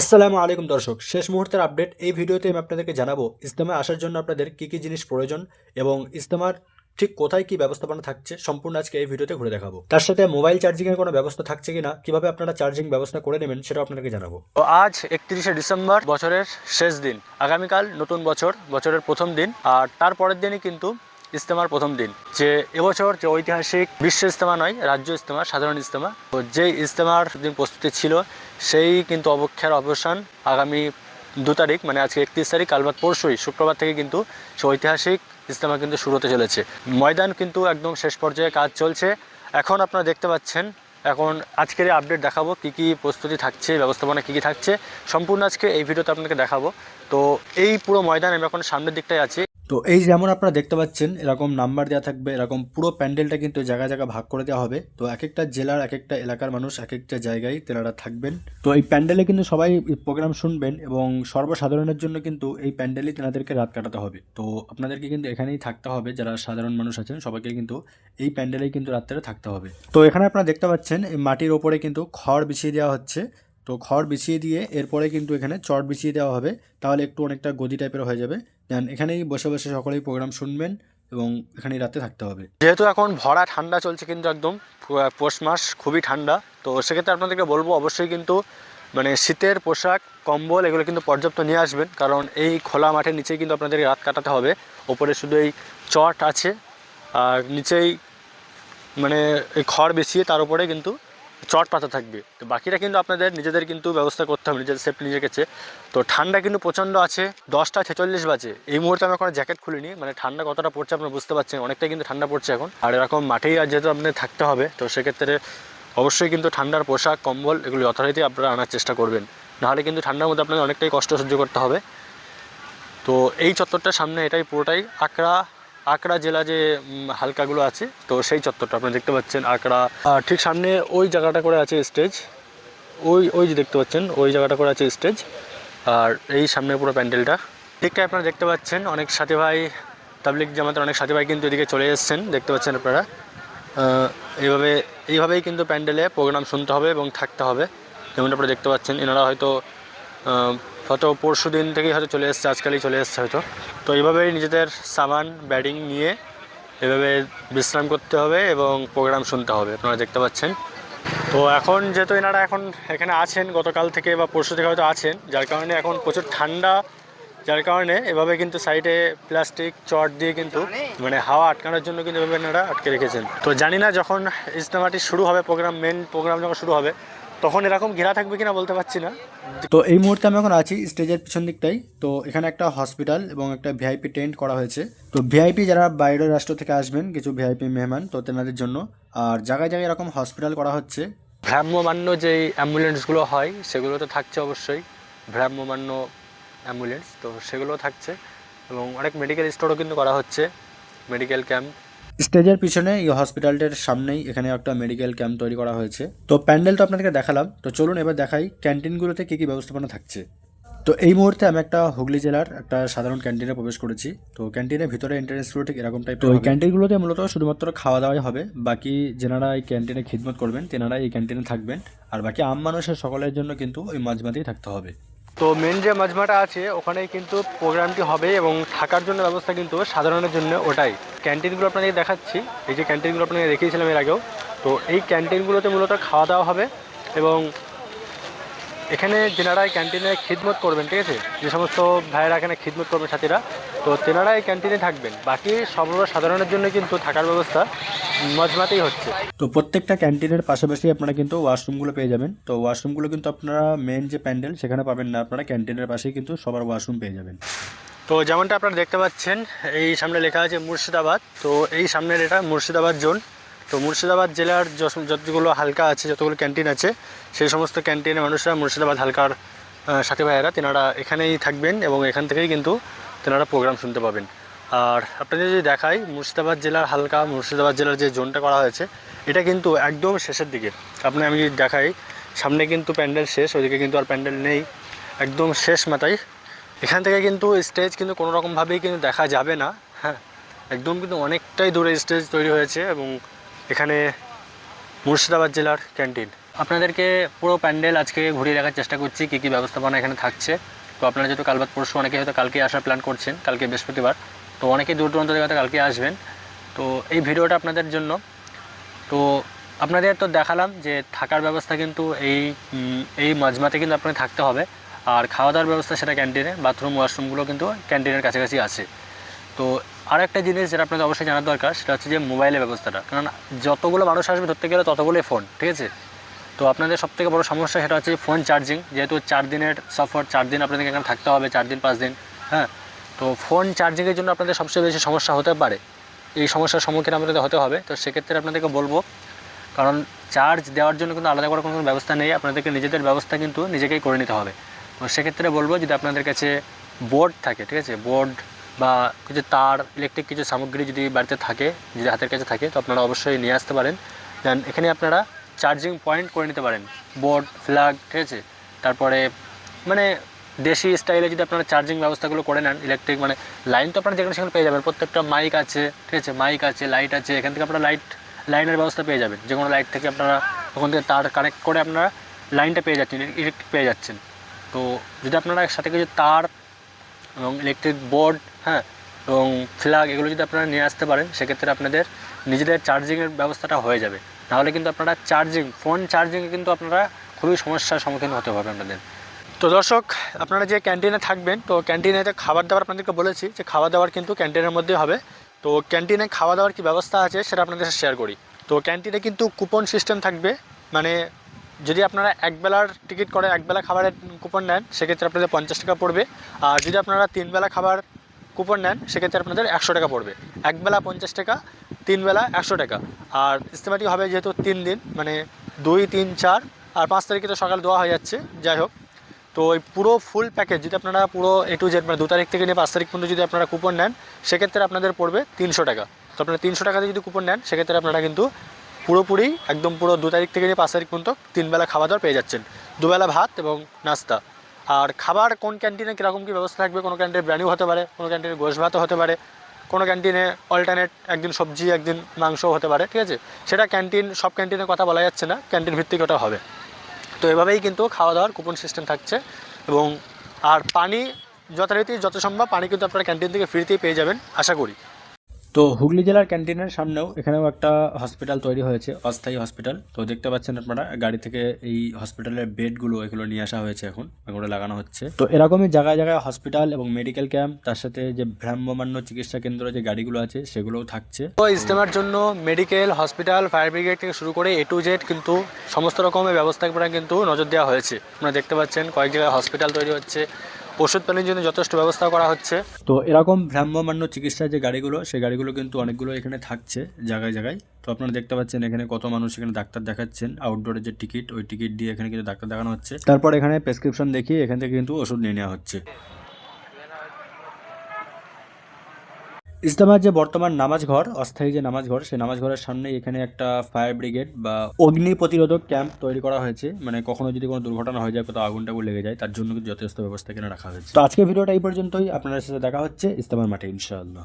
আসসালামু আলাইকুম দর্শক, শেষ মুহূর্তের আপডেট। এই ভিডিওতে আমি আপনাদেরকে জানাব, ইজতেমায় আসার জন্য আপনাদের কী কী জিনিস প্রয়োজন এবং ইজতেমার ঠিক কোথায় কি ব্যবস্থাপনা থাকছে সম্পূর্ণ আজকে এই ভিডিওতে ঘুরে দেখাবো। তার সাথে মোবাইল চার্জিংয়ের কোনো ব্যবস্থা থাকছে কিনা, কীভাবে আপনারা চার্জিং ব্যবস্থা করে নেবেন সেটাও আপনাদেরকে জানাব। তো আজ একত্রিশে ডিসেম্বর, বছরের শেষ দিন। আগামীকাল নতুন বছর, বছরের প্রথম দিন। আর তার পরের দিনই কিন্তু ইস্তেমার প্রথম দিন। যে এবছর যে ঐতিহাসিক বিশ্ব ইস্তেমা নয়, রাজ্য ইস্তেমা সাধারণ ইস্তেমা তো যেই ইস্তেমার দিন প্রস্তুতি ছিল, সেই কিন্তু অবক্ষার অবসান আগামী দু তারিখ মানে আজকে একত্রিশ তারিখ কালবাদ পরশুই, শুক্রবার থেকে কিন্তু সে ঐতিহাসিক ইস্তেমা কিন্তু শুরু হতে চলেছে। ময়দান কিন্তু একদম শেষ পর্যায়ে কাজ চলছে। এখন আপনারা দেখতে পাচ্ছেন, এখন আজকের আপডেট দেখাবো কি কি প্রস্তুতি থাকছে, ব্যবস্থাপনা কি কি থাকছে। সম্পূর্ণ আজকে এই ভিডিওতে আপনাকে দেখাবো। তো এই পুরো ময়দান আমি এখন সামনের দিকটায় আছি। তো এই যেমন আপনারা দেখতে পাচ্ছেন, এরকম নাম্বার দেওয়া থাকবে, এরকম পুরো প্যান্ডেলটা কিন্তু জায়গা জায়গা ভাগ করে দেওয়া হবে। তো এক একটা জেলার এক একটা এলাকার মানুষ এক একটা জায়গায় তেনারা থাকবেন। তো এই প্যান্ডেলে কিন্তু সবাই প্রোগ্রাম শুনবেন এবং সর্বসাধারণের জন্য কিন্তু এই প্যান্ডেলই তেনাদেরকে রাত কাটাতে হবে। তো আপনাদেরকে কিন্তু এখানেই থাকতে হবে, যারা সাধারণ মানুষ আছেন, সবাইকে কিন্তু এই প্যান্ডেলেই কিন্তু রাত্রে থাকতে হবে। তো এখানে আপনারা দেখতে পাচ্ছেন, এই মাটির ওপরে কিন্তু খড় বিছিয়ে দেওয়া হচ্ছে। তো খড় বিছিয়ে দিয়ে এরপরে কিন্তু এখানে চট বিছিয়ে দেওয়া হবে, তাহলে একটু অনেকটা গদি টাইপের হয়ে যাবে। দেন এখানেই বসে বসে সকলেই প্রোগ্রাম শুনবেন এবং এখানেই রাতে থাকতে হবে। যেহেতু এখন ভরা ঠান্ডা চলছে কিন্তু একদম পৌষ মাস খুবই ঠান্ডা, তো সেক্ষেত্রে আপনাদেরকে বলব অবশ্যই কিন্তু মানে শীতের পোশাক, কম্বল এগুলো কিন্তু পর্যাপ্ত নিয়ে আসবেন, কারণ এই খোলা মাঠের নিচেই কিন্তু আপনাদেরকে রাত কাটাতে হবে। ওপরে শুধু এই চট আছে, আর নিচেই মানে এই খড় বেছিয়ে তার উপরে কিন্তু চট পাতা থাকবে। তো বাকিটা কিন্তু আপনাদের নিজেদের কিন্তু ব্যবস্থা করতে হবে, নিজেদের সেফটি নিজের কাছে। তো ঠান্ডা কিন্তু প্রচণ্ড আছে, দশটা ছেচল্লিশ বাজে। এই মুহূর্তে আমি এখন জ্যাকেট খুলিনি মানে ঠান্ডা কতটা পড়ছে আপনারা বুঝতে পারছেন, অনেকটাই কিন্তু ঠান্ডা পড়ছে এখন। আর এরকম মাঠেই আর যেহেতু আপনাদের থাকতে হবে, তো সেক্ষেত্রে অবশ্যই কিন্তু ঠান্ডার পোশাক, কম্বল এগুলো যথারীতি আপনারা আনার চেষ্টা করবেন। নাহলে কিন্তু ঠান্ডার মধ্যে আপনাদের অনেকটাই কষ্ট সহ্য করতে হবে। তো এই চত্বরটার সামনে এটাই পুরোটাই আকড়া আকড়া জেলা যে হালকাগুলো আছে, তো সেই চত্বরটা আপনারা দেখতে পাচ্ছেন, আকড়া। ঠিক সামনে ওই জায়গাটা করে আছে স্টেজ। ওই ওই যে দেখতে পাচ্ছেন, ওই জায়গাটা করে আছে স্টেজ। আর এই সামনে পুরো প্যান্ডেলটা। ঠিকঠাক আপনারা দেখতে পাচ্ছেন, অনেক সাথী ভাই তাবলিক জামাতের অনেক সাথী ভাই কিন্তু এদিকে চলে এসছেন, দেখতে পাচ্ছেন আপনারা। এইভাবে, এইভাবেই কিন্তু প্যান্ডেলে প্রোগ্রাম শুনতে হবে এবং থাকতে হবে। যেমন আপনারা দেখতে পাচ্ছেন, এনারা হয়তো হয়তো পরশু দিন থেকেই হয়তো চলে এসছে, আজকালই চলে এসছে হয়তো। তো এইভাবেই নিজেদের সামান ব্যাডিং নিয়ে এভাবে বিশ্রাম করতে হবে এবং প্রোগ্রাম শুনতে হবে, আপনারা দেখতে পাচ্ছেন। তো এখন যেহেতু এনারা এখন এখানে আছেন, গতকাল থেকে বা পরশু থেকে হয়তো আছেন, যার কারণে এখন প্রচুর ঠান্ডা, যার কারণে এভাবে কিন্তু সাইডে প্লাস্টিক চট দিয়ে কিন্তু মানে হাওয়া আটকানোর জন্য কিন্তু এভাবে এনারা আটকে রেখেছেন। তো জানি না যখন ইজতেমাটি শুরু হবে প্রোগ্রাম মেন প্রোগ্রাম যখন শুরু হবে তখন এরকম ঘেরা থাকবে কিনা বলতে পারছি না। তো এই মুহূর্তে আমি এখন আছি স্টেজের পিছন দিকটাই। তো এখানে একটা হসপিটাল এবং একটা ভিআইপি টেন্ট করা হয়েছে। তো ভিআইপি যারা বাইরের রাষ্ট্র থেকে আসবেন কিছু ভিআইপি মেহমান তো তেনাদের জন্য। আর জায়গায় জায়গায় এরকম হসপিটাল করা হচ্ছে। ভ্রাম্যমান্য যেই অ্যাম্বুলেন্সগুলো হয় সেগুলো তো থাকছে অবশ্যই। ভ্রাম্যমান্য অ্যাম্বুলেন্স তো সেগুলো থাকছে। এবং অনেক মেডিকেল স্টোরও কিন্তু করা হচ্ছে। মেডিকেল ক্যাম্প স্টেজের পিছনে এই হসপিটালটার সামনেই এখানে একটা মেডিকেল ক্যাম্প তৈরি করা হয়েছে। তো প্যান্ডেল তো আপনাদেরকে দেখালাম। তো চলুন এবার দেখাই ক্যান্টিনগুলোতে কী কী ব্যবস্থাপনা থাকছে। তো এই মুহূর্তে আমি একটা হুগলি জেলার একটা সাধারণ ক্যান্টিনে প্রবেশ করেছি। তো ক্যান্টিনের ভিতরে এন্ট্রেন্সগুলো ঠিক এরকম টাইপ তো এই ক্যান্টিনগুলোতে মূলত শুধুমাত্র খাওয়া দাওয়াই হবে। বাকি যেনারা এই ক্যান্টিনে খিদমত করবেন তেনারা এই ক্যান্টিনে থাকবেন। আর বাকি আম মানুষের সকলের জন্য কিন্তু ওই মাঝমাতেই থাকতে হবে। তো মেন যে মাজমাটা আছে, ওখানেই কিন্তু প্রোগ্রামটি হবে এবং থাকার জন্য ব্যবস্থা কিন্তু সাধারণের জন্য ওটাই। ক্যান্টিনগুলো আপনাকে দেখাচ্ছি। এই যে ক্যান্টিনগুলো আপনাকে দেখিয়েছিলাম এর আগেও। তো এই ক্যান্টিনগুলোতে মূলত খাওয়া দাওয়া হবে এবং এখানে যেনারা এই ক্যান্টিনে খিদমত করবেন ঠিক আছে? যে সমস্ত ভাইয়েরা এখানে খিদমত করবেন সাথীরা। তো তেনারা এই ক্যান্টিনে থাকবেন। বাকি সর্বসাধারণের জন্য কিন্তু থাকার ব্যবস্থা মজমাতেই হচ্ছে। তো প্রত্যেকটা ক্যান্টিনের পাশাপাশি আপনারা কিন্তু ওয়াশরুমগুলো পেয়ে যাবেন। তো ওয়াশরুমগুলো কিন্তু আপনারা মেন যে প্যান্ডেল সেখানে পাবেন না আপনারা। ক্যান্টিনের পাশেই কিন্তু সবার ওয়াশরুম পেয়ে যাবেন। তো যেমনটা আপনারা দেখতে পাচ্ছেন এই সামনে লেখা আছে মুর্শিদাবাদ। তো এই সামনের এটা মুর্শিদাবাদ জোন। তো মুর্শিদাবাদ জেলার যতগুলো হালকা আছে, যতগুলো ক্যান্টিন আছে, সেই সমস্ত ক্যান্টিনের মানুষরা মুর্শিদাবাদ হালকার সাথী ভাইয়েরা তেনারা এখানেই থাকবেন এবং এখান থেকেই কিন্তু তেনারা প্রোগ্রাম শুনতে পাবেন। আর আপনাদের যদি দেখাই, মুর্শিদাবাদ জেলার হালকা, মুর্শিদাবাদ জেলার যে জোনটা করা হয়েছে, এটা কিন্তু একদম শেষের দিকে। আপনি আমি যদি দেখাই, সামনে কিন্তু প্যান্ডেল শেষ, ওইদিকে কিন্তু আর প্যান্ডেল নেই। একদম শেষ মাথায়। এখান থেকে কিন্তু স্টেজ কিন্তু কোনো রকমভাবেই কিন্তু দেখা যাবে না। হ্যাঁ একদম কিন্তু অনেকটাই দূরে স্টেজ তৈরি হয়েছে এবং এখানে মুর্শিদাবাদ জেলার ক্যান্টিন। আপনাদেরকে পুরো প্যান্ডেল আজকে ঘুরিয়ে দেখার চেষ্টা করছি, কী কী ব্যবস্থাপনা এখানে থাকছে। তো আপনারা যেহেতু কাল বাদ পরশু অনেকে হয়তো কালকে আসার প্ল্যান করছেন, কালকে বৃহস্পতিবার। তো অনেকেই দূর দূরান্ত থেকে কালকে আসবেন। তো এই ভিডিওটা আপনাদের জন্য। তো আপনাদের তো দেখালাম যে থাকার ব্যবস্থা কিন্তু এই এই মজমাতে কিন্তু আপনাকে থাকতে হবে। আর খাওয়া দাওয়ার ব্যবস্থা সেটা ক্যান্টিনে, বাথরুম, ওয়াশরুমগুলো কিন্তু ক্যান্টিনের কাছাকাছি আছে। তো আর একটা জিনিস যেটা আপনাদের অবশ্যই জানার দরকার, সেটা হচ্ছে যে মোবাইলের ব্যবস্থাটা। কারণ যতগুলো মানুষ আসবে ধরতে গেলে ততগুলোই ফোন ঠিক আছে? তো আপনাদের সবথেকে বড় সমস্যা সেটা হচ্ছে ফোন চার্জিং যেহেতু চার দিনের সফর চার দিন আপনাদেরকে এখানে থাকতে হবে, চার দিন, পাঁচ দিন হ্যাঁ? তো ফোন চার্জিংয়ের জন্য আপনাদের সবচেয়ে বেশি সমস্যা হতে পারে। এই সমস্যার সম্মুখীন আপনাদের হতে হবে। তো সেক্ষেত্রে আপনাদেরকে বলব, কারণ চার্জ দেওয়ার জন্য কিন্তু আলাদা করে কোনো ব্যবস্থা নেই। আপনাদেরকে নিজেদের ব্যবস্থা কিন্তু নিজেকেই করে নিতে হবে। তো সেক্ষেত্রে বলব, যদি আপনাদের কাছে বোর্ড থাকে, ঠিক আছে? বোর্ড বা কিছু তার ইলেকট্রিক কিছু সামগ্রী যদি বাড়িতে থাকে, যদি হাতের কাছে থাকে, তো আপনারা অবশ্যই নিয়ে আসতে পারেন। দেন এখানে আপনারা চার্জিং পয়েন্ট করে নিতে পারেন। বোর্ড ফ্ল্যাগ ঠিক আছে? তারপরে মানে দেশি স্টাইলে যদি আপনারা চার্জিং ব্যবস্থাগুলো করে নেন ইলেকট্রিক মানে লাইন তো আপনারা যেখানে সেখানে পেয়ে যাবেন। প্রত্যেকটা মাইক আছে, ঠিক আছে? মাইক আছে লাইট আছে, এখান থেকে আপনারা লাইট লাইনের ব্যবস্থা পেয়ে যাবেন। যে কোনো লাইট থেকে আপনারা ওখান থেকে তার কানেক্ট করে আপনারা লাইনটা পেয়ে যাচ্ছেন ইলেকট্রিক পেয়ে যাচ্ছেন। তো যদি আপনারা সাথে কিছু তার এবং ইলেকট্রিক বোর্ড হ্যাঁ এবং ফ্ল্যাগ এগুলো যদি আপনারা নিয়ে আসতে পারেন, সেক্ষেত্রে আপনাদের নিজেদের চার্জিংয়ের ব্যবস্থাটা হয়ে যাবে। নাহলে কিন্তু আপনারা চার্জিং ফোন চার্জিংয়ে কিন্তু আপনারা খুবই সমস্যার সম্মুখীন হতে হবে আপনাদের। তো দর্শক, আপনারা যে ক্যান্টিনে থাকবেন, তো ক্যান্টিনে খাবার দাবার আপনাদেরকে বলেছি, যে খাওয়া দাবার কিন্তু ক্যান্টিনের মধ্যে হবে। তো ক্যান্টিনে খাওয়া দাওয়ার কী ব্যবস্থা আছে, সেটা আপনাদের শেয়ার করি। তো ক্যান্টিনে কিন্তু কুপন সিস্টেম থাকবে মানে যদি আপনারা একবেলার টিকিট করে একবেলা খাবারের কুপন নেন, সেক্ষেত্রে আপনাদের পঞ্চাশ টাকা পড়বে। আর যদি আপনারা তিনবেলা খাবার কুপন নেন, সেক্ষেত্রে আপনাদের একশো টাকা পড়বে। একবেলা পঞ্চাশ টাকা, তিনবেলা একশো টাকা। আর ইস্তেমাটি হবে যেহেতু তিন দিন মানে দুই, তিন, চার, আর পাঁচ তারিখে তো সকাল দেওয়া হয়ে যাচ্ছে, যাই হোক। তো ওই পুরো ফুল প্যাকেজ যদি আপনারা পুরো এ টু জেড মানে দু তারিখ থেকে নিয়ে পাঁচ তারিখ পর্যন্ত যদি আপনারা কুপন নেন, সেক্ষেত্রে আপনাদের পড়বে তিনশো টাকা। তো আপনারা তিনশো টাকাতে যদি কুপন নেন, সেক্ষেত্রে আপনারা কিন্তু পুরোপুরি একদম পুরো দু তারিখ থেকে নিয়ে পাঁচ তারিখ পর্যন্ত তিনবেলা খাওয়া দাওয়া পেয়ে যাচ্ছেন। দুবেলা ভাত এবং নাস্তা। আর খাবার কোন ক্যান্টিনে কীরকম কী ব্যবস্থা থাকবে? কোনো ক্যান্টিনে ব্র্যানিও হতে পারে, কোনো ক্যান্টিনে গোশ ভাতও হতে পারে, কোনো ক্যান্টিনে অল্টারনেট একদিন সবজি, একদিন মাংসও হতে পারে, ঠিক আছে? সেটা ক্যান্টিন, সব ক্যান্টিনের কথা বলা যাচ্ছে না, ক্যান্টিন ভিত্তিক ওটা হবে। তো এভাবেই কিন্তু খাওয়া দাওয়ার কুপন সিস্টেম থাকছে এবং আর পানি, যথারীতি যত সম্ভব পানি কিন্তু আপনারা ক্যান্টিন থেকে ফ্রিতেই পেয়ে যাবেন, আশা করি। তো হুগলি জেলার ক্যান্টিনের সামনেও এখানেও একটা হসপিটাল তৈরি হয়েছে, অস্থায়ী হসপিটাল তো দেখতে পাচ্ছেন আপনারা, গাড়ি থেকে এই হসপিটালের বেডগুলো, এগুলো নিয়ে আসা হয়েছে এখন, এগুলো লাগানো হচ্ছে। তো এরকমই জায়গায় জায়গায় হসপিটাল এবং মেডিকেল ক্যাম্প তার সাথে যে ভ্রাম্যমান্য চিকিৎসা কেন্দ্র যে গাড়িগুলো আছে, সেগুলোও থাকছে। তো ইজতেমার জন্য মেডিকেল হসপিটাল ফায়ার ব্রিগেড থেকে শুরু করে এ টু জেড কিন্তু সমস্ত রকমের ব্যবস্থাপনা কিন্তু নজর দেওয়া হয়েছে। আপনারা দেখতে পাচ্ছেন কয়েক জায়গায় হসপিটাল তৈরি হচ্ছে। ওষুধ পানির জন্য যথেষ্ট ব্যবস্থা করা হচ্ছে। তো এরকম ভ্রাম্যমান্য চিকিৎসার যে গাড়িগুলো, সেই গাড়িগুলো কিন্তু অনেকগুলো এখানে থাকছে জায়গায় জায়গায়। তো আপনারা দেখতে পাচ্ছেন এখানে কত মানুষ এখানে ডাক্তার দেখাচ্ছেন। আউটডোরের যে টিকিট ওই টিকিট দিয়ে এখানে কিন্তু ডাক্তার দেখানো হচ্ছে। তারপর এখানে প্রেসক্রিপশন দেখিয়ে এখান থেকে কিন্তু ওষুধ নিয়ে নেওয়া হচ্ছে। ইস্তেমার যে বর্তমান নামাজ ঘর, অস্থায়ী যে নামাজ ঘর, সেই নামাজ ঘরের সামনে এখানে একটা ফায়ার ব্রিগেড বা অগ্নি প্রতিরোধক ক্যাম্প তৈরি করা হয়েছে। মানে কখনো যদি কোনো দুর্ঘটনা হয়ে যায়, কোথাও আগুন টাগুন লেগে যায়, তার জন্য যথেষ্ট ব্যবস্থা এখানে রাখা হয়েছে। তো আজকে ভিডিওটা এই পর্যন্তই। আপনাদের সাথে দেখা হচ্ছে ইস্তেমার মাঠে, ইনশাআল্লাহ।